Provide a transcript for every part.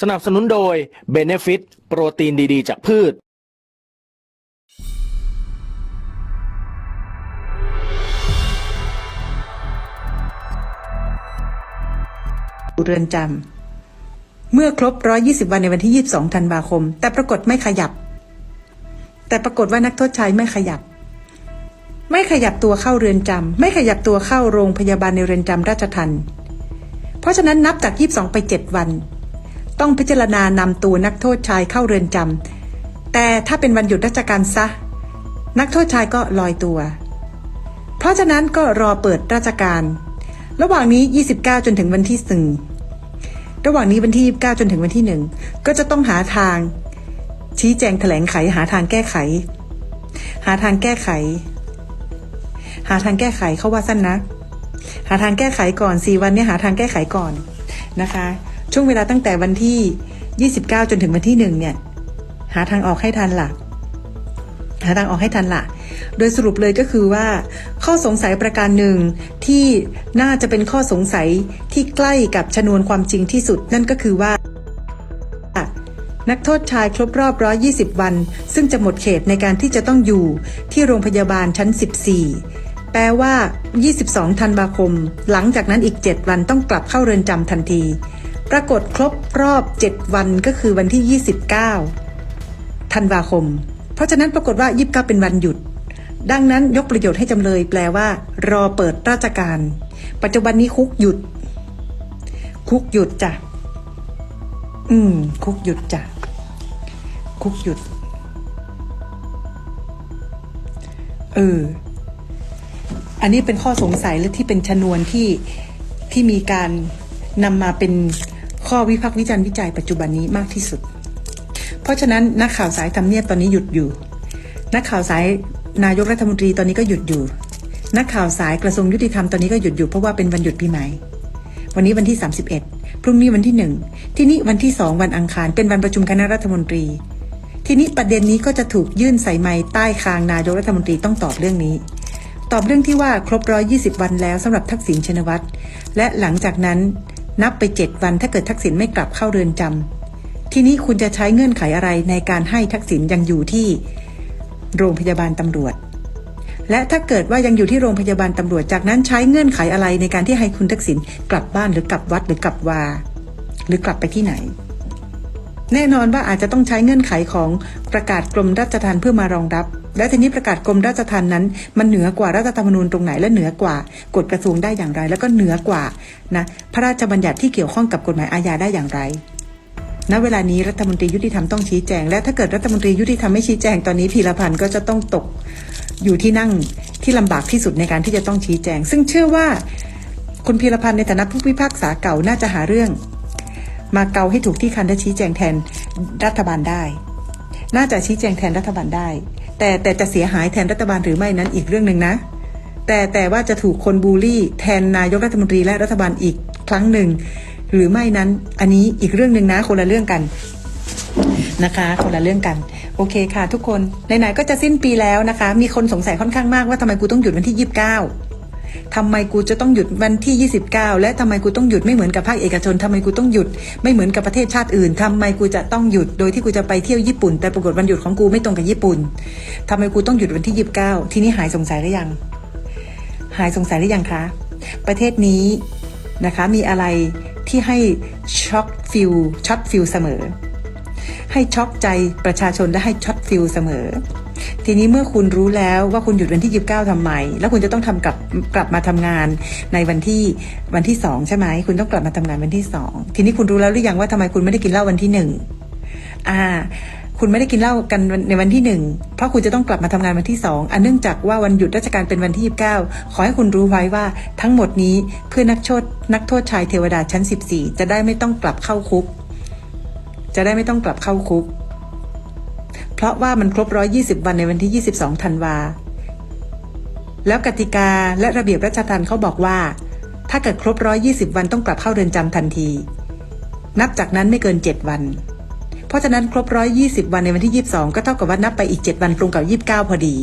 สนับสนุนโดย Benefit โปรตีนดีๆ จากพืช เรือนจำเมื่อครบ 120 วันในวันที่ 22 ธันวาคม แต่ปรากฏไม่ขยับ แต่ปรากฏว่านักโทษชายไม่ขยับ ไม่ขยับตัวเข้าเรือนจำไม่ขยับตัวเข้าโรงพยาบาลในเรือนจำราชทันเพราะฉะนั้นนับจาก 22 ไป 7 วัน ต้องพิจารณานำตัวนักโทษชายเข้าเรือนจำแต่ถ้าเป็นวันหยุดราชการซะ นักโทษชายก็ลอยตัว เพราะฉะนั้นก็รอเปิดราชการ ระหว่างนี้ 29 จนถึงวันที่หนึ่งระหว่างนี้วันที่ 29 จนถึงวันที่หนึ่งก็จะต้องหาทาง ชี้แจงแถลงไขหาทางแก้ไข หาทางแก้ไข หาทางแก้ไขเขาว่าสั้นนะ หาทางแก้ไขก่อนสี่วันเนี้หาทางแก้ไขก่อนนะคะ ช่วงเวลาตั้งแต่วันที่ 29 จนถึงวันที่หนึ่งเนี่ย หาทางออกให้ทันล่ะ หาทางออกให้ทันล่ะ โดยสรุปเลยก็คือว่า ข้อสงสัยประการหนึ่งที่น่าจะเป็นข้อสงสัยที่ใกล้กับชนวนความจริงที่สุดนั่นก็คือว่า นักโทษชายครบรอบ 120 วัน ซึ่งจะหมดเขตในการที่จะต้องอยู่ที่โรงพยาบาลชั้น 14แปลว่า 22 ธันวาคม หลังจากนั้นอีก 7 วันต้องกลับเข้าเรือนจำทันที ปรากฏครบรอบ 7 วันก็คือวันที่ 29 ธันวาคม เพราะฉะนั้นปรากฏว่า 29 เป็นวันหยุด ดังนั้นยกประโยชน์ให้จำเลยแปลว่า รอเปิดราชการ ปัจจุบันนี้คุกหยุด คุกหยุดจ้ะ อืม คุกหยุดจ้ะ คุกหยุด เออ อันนี้เป็นข้อสงสัยและที่เป็นชนวนที่ที่มีการนำมาเป็น ข้อวิพากษ์วิจารณ์วิจัยปัจจุบันนี้มากที่สุด เพราะฉะนั้นนักข่าวสายทำเนียบตอนนี้หยุดอยู่ นักข่าวสายนายกรัฐมนตรีตอนนี้ก็หยุดอยู่ นักข่าวสายกระทรวงยุติธรรมตอนนี้ก็หยุดอยู่เพราะว่าเป็นวันหยุดปีใหม่ วันนี้วันที่ 31 พรุ่งนี้วันที่หนึ่งที่นี้วันที่สองวันอังคารเป็นวันประชุมคณะรัฐมนตรี ทีนี้ประเด็นนี้ก็จะถูกยื่นใส่ไม้ใต้คางนายกรัฐมนตรีต้องตอบเรื่องนี้ ตอบเรื่องที่ว่าครบ120วันแล้วสำหรับทักษิณชินวัตรและหลังจากนั้น นับไปเจ็ดวันถ้าเกิดทักษิณไม่กลับเข้าเรือนจำทีนี้คุณจะใช้เงื่อนไขอะไรในการให้ทักษิณยังอยู่ที่โรงพยาบาลตำรวจ และถ้าเกิดว่ายังอยู่ที่โรงพยาบาลตำรวจ จากนั้นใช้เงื่อนไขอะไรในการที่ให้คุณทักษิณกลับบ้านหรือกลับวัดหรือกลับวา หรือกลับไปที่ไหน แน่นอนว่าอาจจะต้องใช้เงื่อนไขของประกาศกรมราชทัณฑ์เพื่อมารองรับ และทีนี้ประกาศกรมราชทัณฑ์นั้น มันเหนือกว่ารัฐธรรมนูญตรงไหนและเหนือกว่ากฎกระทรวงได้อย่างไร แล้วก็เหนือกว่านะพระราชบัญญัติที่เกี่ยวข้องกับกฎหมายอาญาได้อย่างไรณเวลานี้รัฐมนตรียุติธรรมต้องชี้แจง และถ้าเกิดรัฐมนตรียุติธรรมไม่ชี้แจงตอนนี้พีรพันธ์ก็จะต้องตกอยู่ที่นั่งที่ลำบากที่สุดในการที่จะต้องชี้แจง ซึ่งเชื่อว่าคุณพีรพันธ์ในฐานะผู้พิพากษาเก่าน่าจะหาเรื่อง มาเกาให้ถูกที่คันและชี้แจงแทนรัฐบาลได้ น่าจะชี้แจงแทนรัฐบาลได้ แต่แต่จะเสียหายแทนรัฐบาลหรือไม่นั้นอีกเรื่องหนึ่งนะ แต่แต่ว่าจะถูกคนบูลลี่ แทนนายกรัฐมนตรีและรัฐบาลอีกครั้งหนึ่ง หรือไม่นั้นอันนี้อีกเรื่องหนึ่งนะ คนละเรื่องกันนะคะคนละเรื่องกัน โอเคค่ะทุกคนไหนๆก็จะสิ้นปีแล้วนะคะ มีคนสงสัยค่อนข้างมากว่าทำไมกูต้องหยุดวันที่29 ทำไมกูจะต้องหยุดวันที่ 29 และทำไมกูต้องหยุดไม่เหมือนกับภาคเอกชนทำไมกูต้องหยุด ไม่เหมือนกับประเทศชาติอื่นทำไมกูจะต้องหยุดโดยที่กูจะไปเที่ยวญี่ปุ่น แต่ปรากฏวันหยุดของกูไม่ตรงกับญี่ปุ่นทำไมกูต้องหยุดวันที่ 29 ทีนี้หายสงสัยหรือยัง หายสงสัยหรือยังคะ ประเทศนี้นะคะมีอะไรที่ให้ช็อกฟิลช็อตฟิลเสมอ ให้ช็อกใจประชาชนและให้ช็อตฟิลเสมอ ทีนี้เมื่อคุณรู้แล้วว่าคุณหยุดวันที่ 29ทำไม แล้วคุณจะต้องทำกลับกลับมาทำงานในวันที่วันที่สองใช่ไหมคุณต้องกลับมาทำงานวันที่สองทีนี้คุณรู้แล้วหรือยังว่าทำไมคุณไม่ได้กินเหล้าวันที่หนึ่งอ่า คุณไม่ได้กินเหล้ากันในวันที่หนึ่งเพราะคุณจะต้องกลับมาทำงานวันที่สองอันเนื่องจากว่าวันหยุดราชการเป็นวันที่ 29 ขอให้คุณรู้ไว้ว่าทั้งหมดนี้เพื่อนักโทษนักโทษชายเทวดาชั้น 14 จะได้ไม่ต้องกลับเข้าคุก จะได้ไม่ต้องกลับเข้าคุก เพราะว่ามันครบ 120 วันในวันที่ 22 ธันวา แล้วกติกาและระเบียบราชทัณฑ์เขาบอกว่า ถ้าเกิดครบ 120 วันต้องกลับเข้าเรือนจำทันที นับจากนั้นไม่เกิน 7 วัน เพราะฉะนั้นครบ 120 วันในวันที่ 22 ก็เท่ากับว่านับไปอีก 7 วันตรงกับ 29 พอดี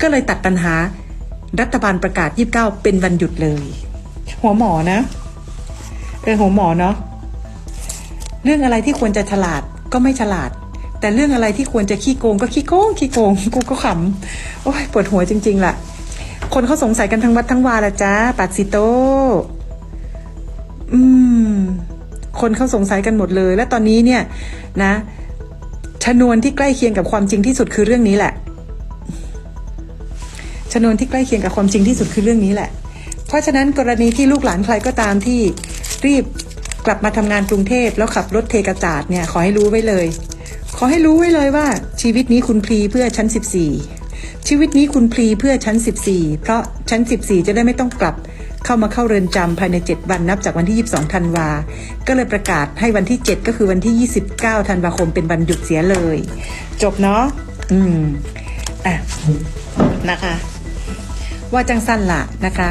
ก็เลยตัดปัญหา รัฐบาลประกาศ 29 เป็นวันหยุดเลย หัวหมอนะเออหัวหมอเนาะเรื่องอะไรที่ควรจะฉลาดก็ไม่ฉลาด แต่เรื่องอะไรที่ควรจะขี้โกงก็ขี้โกงขี้โกงกูก็ขำโอ้ยปวดหัวจริงๆล่ะ คนเขาสงสัยกันทั้งวัดทั้งวาละจ้าปัดสิโตอืม คนเขาสงสัยกันหมดเลย และตอนนี้เนี่ย นะชนวนที่ใกล้เคียงกับความจริงที่สุดคือเรื่องนี้แหละชนวนที่ใกล้เคียงกับความจริงที่สุดคือเรื่องนี้แหละ เพราะฉะนั้นกรณีที่ลูกหลานใครก็ตามที่รีบกลับมาทำงานกรุงเทพแล้วขับรถเทกระจาดเนี่ยขอให้รู้ไว้เลย ขอให้รู้ไว้เลยว่า ชีวิตนี้คุณพลีเพื่อชั้น 14 ชีวิตนี้คุณพลีเพื่อชั้น 14 เพราะชั้น 14 จะได้ไม่ต้องกลับเข้ามาเข้าเรือนจำภายใน 7 วันนับจากวันที่ 22 ธันวา ก็เลยประกาศให้วันที่ 7 ก็คือวันที่ 29 ธันวาคมเป็นวันหยุดเสียเลย จบเนาะอืมอะนะคะ ว่าจังสั้นละนะคะ